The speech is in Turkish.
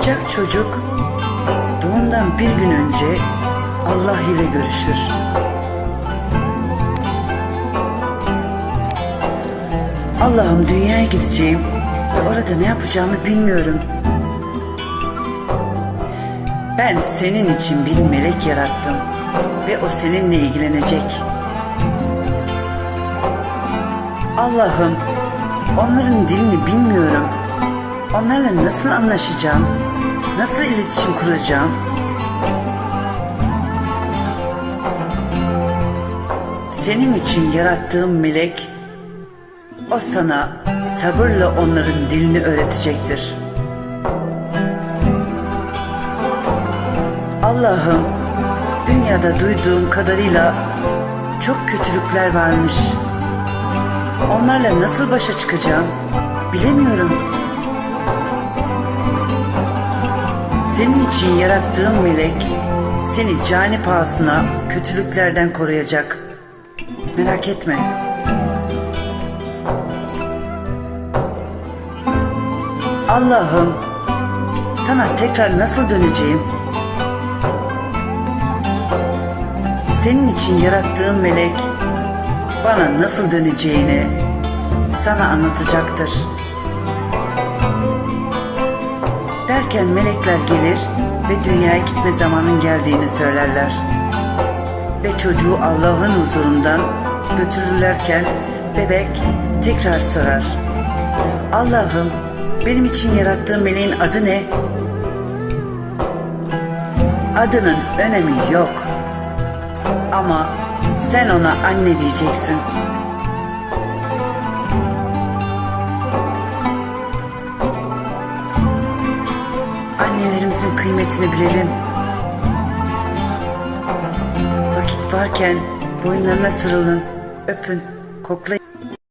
Doğacak çocuk doğumdan bir gün önce Allah ile görüşür. Allah'ım dünyaya gideceğim ve orada ne yapacağımı bilmiyorum. Ben senin için bir melek yarattım ve o seninle ilgilenecek. Allah'ım onların dilini bilmiyorum. Onlarla nasıl anlaşacağım? Nasıl iletişim kuracağım? Senin için yarattığım melek o sana sabırla onların dilini öğretecektir. Allah'ım dünyada duyduğum kadarıyla çok kötülükler varmış. Onlarla nasıl başa çıkacağım bilemiyorum. Senin için yarattığım melek seni cani pahasına kötülüklerden koruyacak. Merak etme. Allah'ım sana tekrar nasıl döneceğim? Senin için yarattığım melek bana nasıl döneceğini sana anlatacaktır. Derken melekler gelir ve dünyaya gitme zamanın geldiğini söylerler. Ve çocuğu Allah'ın huzurundan götürürlerken bebek tekrar sorar. Allah'ım benim için yarattığın meleğin adı ne? Adının önemi yok. Ama sen ona anne diyeceksin. Annelerimizin kıymetini bilelim. Vakit varken boynlarına sarılın, öpün, koklayın.